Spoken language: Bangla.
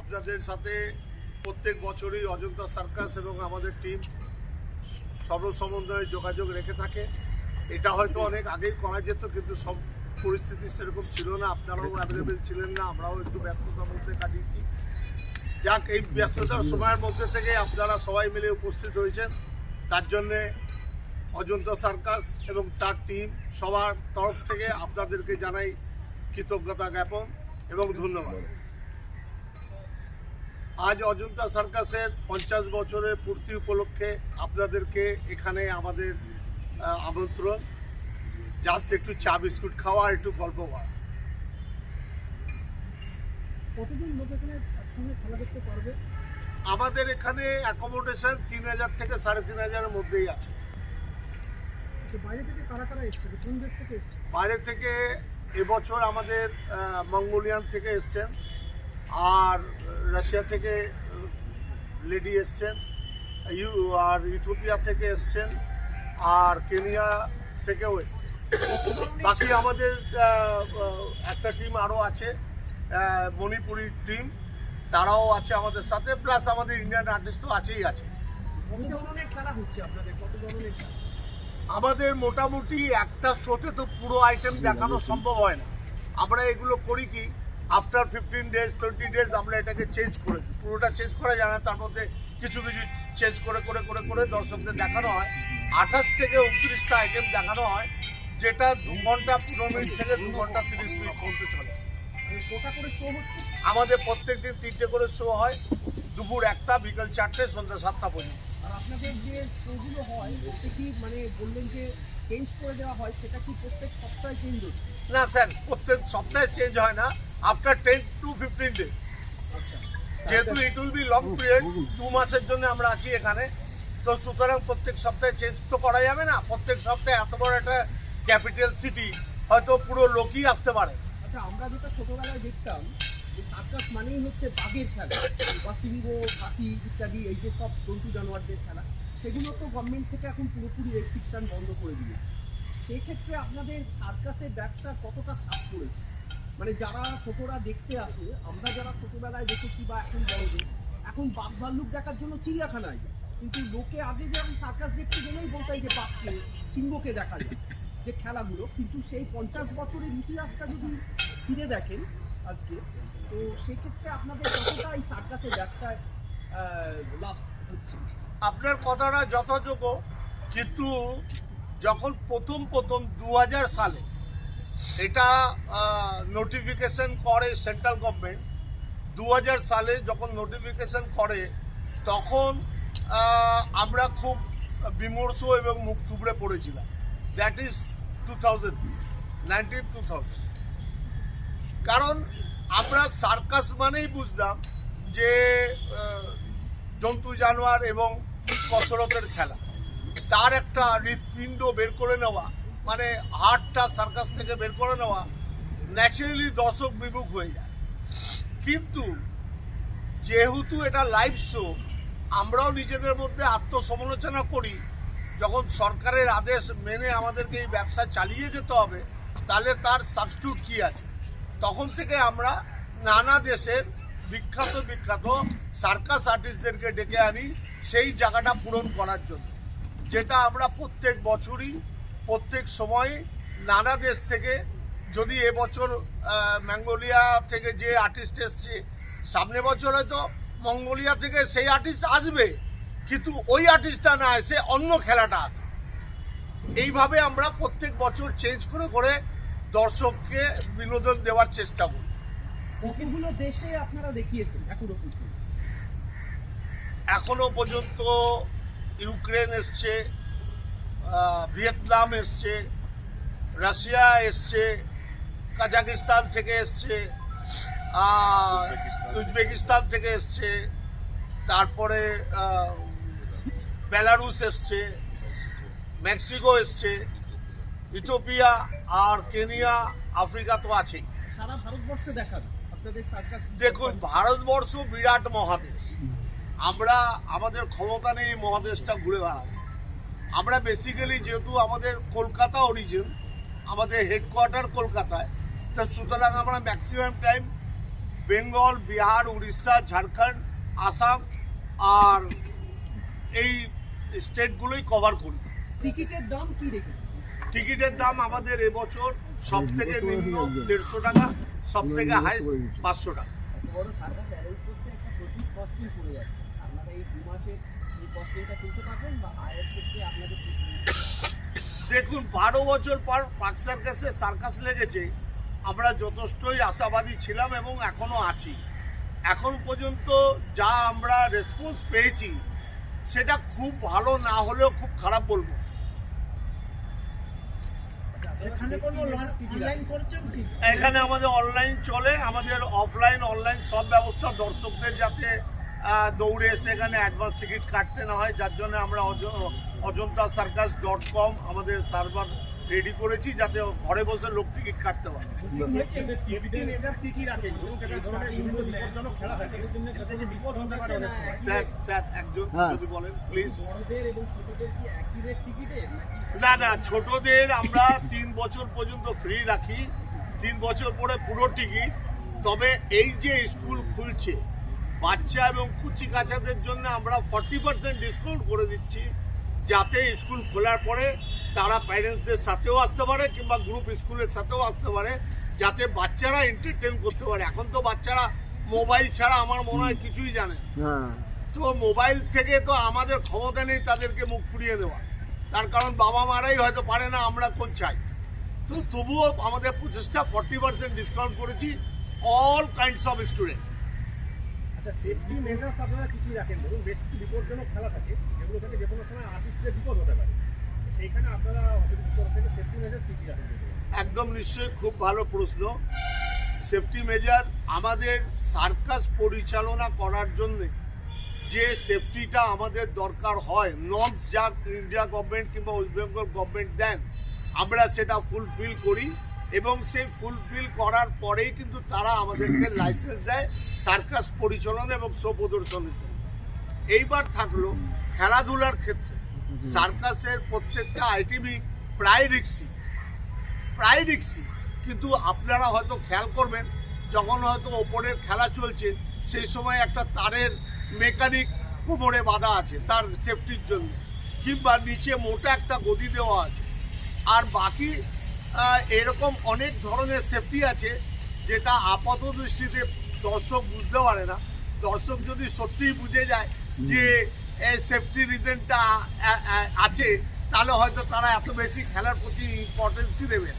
আপনাদের সাথে প্রত্যেক বছরই অজন্তা সার্কাস এবং আমাদের টিম সর্বসমন্বয়ে যোগাযোগ রেখে থাকে। এটা হয়তো অনেক আগেই করা যেত, কিন্তু সব পরিস্থিতি সেরকম ছিল না। আপনারাও অ্যাভেলেবেল ছিলেন না, আমরাও একটু ব্যস্ততার মধ্যে কাটিয়েছি। যাক, এই ব্যস্ততার সময়ের মধ্যে থেকে আপনারা সবাই মিলে উপস্থিত হয়েছেন। তার জন্যে অজন্তা সার্কাস এবং তার টিম সবার তরফ থেকে আপনাদেরকে জানাই কৃতজ্ঞতা জ্ঞাপন এবং ধন্যবাদ। আজ অজন্তা সার্কাসের পঞ্চাশ বছরের পূর্তি উপলক্ষে আপনাদেরকে এখানে আমাদের আমন্ত্রণ। জাস্ট একটু চা বিস্কুট খাওয়া আর একটু গল্প করা আমাদের এখানে অ্যাকোমোডেশন তিন হাজার থেকে সাড়ে তিন হাজারের মধ্যেই আছে। বাইরে থেকে এবছর আমাদের মঙ্গোলিয়ান থেকে এসছেন। আর রাশিয়া থেকে লেডি এসছেন ইউ আর ইথোপিয়া থেকে এসছেন আর কেনিয়া থেকেও এসছেন। বাকি আমাদের একটা টিম আরও আছে মণিপুরি টিম তারাও আছে আমাদের সাথে প্লাস আমাদের ইন্ডিয়ান আর্টিস্ট তো আছেই আছে। আমাদের মোটামুটি একটা শোতে তো পুরো আইটেম দেখানো সম্ভব হয় না। আমরা এগুলো করি কি after fifteen days twenty days আমরা এটাকে চেঞ্জ করে দিই। পুরোটা চেঞ্জ করা যায় না তার মধ্যে কিছু কিছু চেঞ্জ করে করে করে করে দর্শকদের দেখানো হয়। আঠাশ থেকে উনত্রিশটা আইটেম দেখানো হয় যেটা দু ঘণ্টা পনেরো মিনিট থেকে দু ঘণ্টা তিরিশ মিনিট পর্যন্ত চলে। মানে আমাদের প্রত্যেক দিন তিনটে করে শো হয় দুপুর একটা বিকেল চারটে সন্ধ্যা সাতটা পর্যন্ত। আর আপনাদের যে শোগুলো হয় কি মানে বললেন যে চেঞ্জ করে দেওয়া হয় সেটা কি প্রত্যেক সপ্তাহে চেঞ্জ হচ্ছে? না স্যার প্রত্যেক সপ্তাহে চেঞ্জ হয় না। আফটার টেন টু ফিফটিন আচ্ছা। যেহেতু it will be long period দু মাসের জন্য আমরা আছি এখানে। তো সুতরাং প্রত্যেক সপ্তাহে চেঞ্জ তো করা যাবে না। প্রত্যেক সপ্তাহে এত বড় একটা ক্যাপিটাল সিটি হয়তো পুরো লোকই আসতে পারে। আচ্ছা আমরা যেটা ছোটবেলায় দেখতাম সার্কাস মানেই হচ্ছে বাঘের খেলা। বা সিংহ হাতি ইত্যাদি এই যে সব জন্তু জানোয়ারদের খেলা সেগুলো তো গভর্নমেন্ট থেকে এখন পুরোপুরি রেস্ট্রিকশন বন্ধ করে দিয়েছে। সেই ক্ষেত্রে আপনাদের সার্কাসের ব্যবসা কতটা ছাপ পড়েছে? মানে যারা ছোটরা দেখতে আসে, আমরা যারা ছোটবেলায় দেখেছি বা এখন বড়দের, এখন বাঘ ভাল্লুক দেখার জন্য চিড়িয়াখানায় কিন্তু লোকে আগে যেমন সার্কাস দেখতে গেলেই বলতাই যে বাঘকে, সিংহকে দেখা যায়, যে খেলাগুলো কিন্তু সেই পঞ্চাশ বছরের ইতিহাসটা যদি ফিরে দেখেন আজকে, তো সেক্ষেত্রে আপনাদের কতটা এই সার্কাসের ব্যবসায় লাভ হচ্ছে? আপনার কথাটা যথাযোগ্য। কিন্তু যখন প্রথম প্রথম দু হাজার সালে এটা নোটিফিকেশন করে সেন্ট্রাল গভর্নমেন্ট দু হাজার সালে যখন নোটিফিকেশন করে, তখন আমরা খুব বিমর্ষ এবং মুখ থুবড়ে পড়েছিলাম। That is two thousand two কারণ, আমরা সার্কাস মানেই বুঝতাম যে জন্তু, জানোয়ার এবং কসরতের খেলা। তার একটা হৃৎপিণ্ড বের করে নেওয়া মানে হার্টটা সার্কাস থেকে বের করে নেওয়া ন্যাচারালি দর্শক বিমুখ হয়ে যায়। কিন্তু যেহেতু এটা লাইভ শো আমরাও নিজেদের মধ্যে আত্মসমালোচনা করি, যখন সরকারের আদেশ মেনে আমাদেরকে এই ব্যবসা চালিয়ে যেতে হবে, তাহলে তার সাবস্টিটিউট কি আছে? তখন থেকে আমরা নানা দেশের বিখ্যাত বিখ্যাত সার্কাস আর্টিস্টদেরকে ডেকে আনি, সেই জায়গাটা পূরণ করার জন্য, যেটা আমরা প্রত্যেক বছরই প্রত্যেক সময় নানা দেশ থেকে যদি এবছর ম্যাঙ্গোলিয়া থেকে যে আর্টিস্ট এসছে সামনে বছর হয়তো মঙ্গোলিয়া থেকে সেই আর্টিস্ট আসবে কিন্তু ওই আর্টিস্টটা না এসে অন্য খেলাটা আসবে। এইভাবে আমরা প্রত্যেক বছর চেঞ্জ করে করে দর্শককে বিনোদন দেওয়ার চেষ্টা করি। কতগুলো দেশে আপনারা দেখিয়েছেন এখনও পর্যন্ত? এখনও পর্যন্ত ইউক্রেন এসছে ভিয়েতনাম এসছে রাশিয়া এসছে কাজাকিস্তান থেকে এসছে উজবেকিস্তান থেকে এসছে তারপরে বেলারুস এসছে মেক্সিকো এসছে ইথোপিয়া আর কেনিয়া আফ্রিকা তো আছেই। সারা ভারতবর্ষে দেখাবে দেখুন ভারতবর্ষ বিরাট মহাদেশ। আমরা আমাদের ক্ষমতা নেই এই মহাদেশটা ঘুরে বেড়াবো আমরা বেসিক্যালি যেহেতু আমাদের কলকাতা অরিজিন আমাদের হেডকোয়ার্টার কলকাতায় তো সুতরাং আমরা maximum time Bengal Bihar Orissa Jharkhand Assam আর এই স্টেটগুলোই কভার করি। টিকিটের দাম কি রেখে টিকিটের দাম আমাদের এবছর সব থেকে নিম্ন দেড়শো টাকা সব থেকে হাই পাঁচশো টাকা। বড় সার্কাস অ্যারেঞ্জ করতে একটা প্রচুর কস্টিং পড়ে যাচ্ছে। আপনারা এই দু মাসের এই কস্টিংটা তুলতে পারবেন বা আয়ের ক্ষেত্রে আপনাদের দেখুন বারো বছর পর পাক সার্কাসে সার্কাস লেগেছে। আমরা যথেষ্টই আশাবাদী ছিলাম এবং এখনও আছি। এখন পর্যন্ত যা আমরা রেসপন্স পেয়েছি সেটা খুব ভালো না হলেও খুব খারাপ বলব। এখানে কোনো অনলাইন করছেন কি? এখানে আমাদের অনলাইন চলে আমাদের অফলাইন অনলাইন সব ব্যবস্থা দর্শকদের যাতে দৌড়ে এসে এখানে অ্যাডভান্স টিকিট কাটতে না হয় যার জন্য আমরা অজ- অজন্তা সার্কাস ডট কম আমাদের সার্ভার রেডি করেছি যাতে ঘরে বসে লোক টিকিট কাটতে পারে। স্যার স্যার একজন যদি বলেন প্লিজ না না ছোটদের আমরা তিন বছর পর্যন্ত ফ্রি রাখি। তিন বছর পরে পুরো টিকিট তবে এই যে স্কুল খুলছে বাচ্চা এবং কুচি কাচাদের জন্য আমরা ফর্টি পার্সেন্ট ডিসকাউন্ট করে দিচ্ছি যাতে স্কুল খোলার পরে তারা প্যারেন্টসদের সাথেও আসতে পারে কিংবা গ্রুপ স্কুলের সাথেও আসতে পারে যাতে বাচ্চারা এন্টারটেন করতে পারে। এখন তো বাচ্চারা মোবাইল ছাড়া আমার মনে হয় কিছুই জানে তো মোবাইল থেকে তো আমাদের ক্ষমতা নেই তাদেরকে মুখ ফুরিয়ে দেওয়া তার কারণ বাবা মারাই হয়তো পারে না আমরা কোন চাই? তো তবুও আমাদের প্রচেষ্টা ফর্টি পার্সেন্ট ডিসকাউন্ট করেছি অল কাইন্ডস অফ স্টুডেন্ট আচ্ছা সেফটি মেজার্স আপনারা কি কি রাখেন? ধরুন, বেশ কিছু বিপজ্জনক খেলা থাকে, যেগুলো থেকে যে কোনো সময় আর্টিস্টদের বিপদ হতে পারে। সেইখানে আপনারা থেকে সেফটি মেজার্স কি কি রাখেন? একদম নিশ্চয়ই খুব ভালো প্রশ্ন। সেফটি মেজার আমাদের সার্কাস পরিচালনা করার জন্য যে সেফটিটা আমাদের দরকার হয় নর্মস যা ইন্ডিয়া গভর্নমেন্ট কিংবা ওয়েস্ট বেঙ্গল গভর্নমেন্ট দেন, আমরা সেটা ফুলফিল করি। এবং সেই ফুলফিল করার পরেই কিন্তু তারা আমাদেরকে লাইসেন্স দেয় সার্কাস পরিচালনা এবং শো প্রদর্শনের জন্য। এইবার থাকল খেলাধুলার ক্ষেত্রে। সার্কাসের প্রত্যেকটা আইটিভি প্রায় রিক্সি প্রায় রিক্সি কিন্তু আপনারা হয়তো খেয়াল করবেন, যখন হয়তো ওপরের খেলা চলছে, সেই সময় একটা তারের মেকানিক কোমরে বাঁধা আছে তার সেফটির জন্য, কিংবা নিচে মোটা একটা গদি দেওয়া আছে। আর বাকি এরকম অনেক ধরনের সেফটি আছে যেটা আপাত দৃষ্টিতে দর্শক বুঝতে পারে না। দর্শক যদি সত্যিই বুঝে যায় যে এই সেফটি রিজনটা আছে তাহলে হয়তো তারা এত বেশি খেলার প্রতি ইম্পর্টেন্সই দেবে।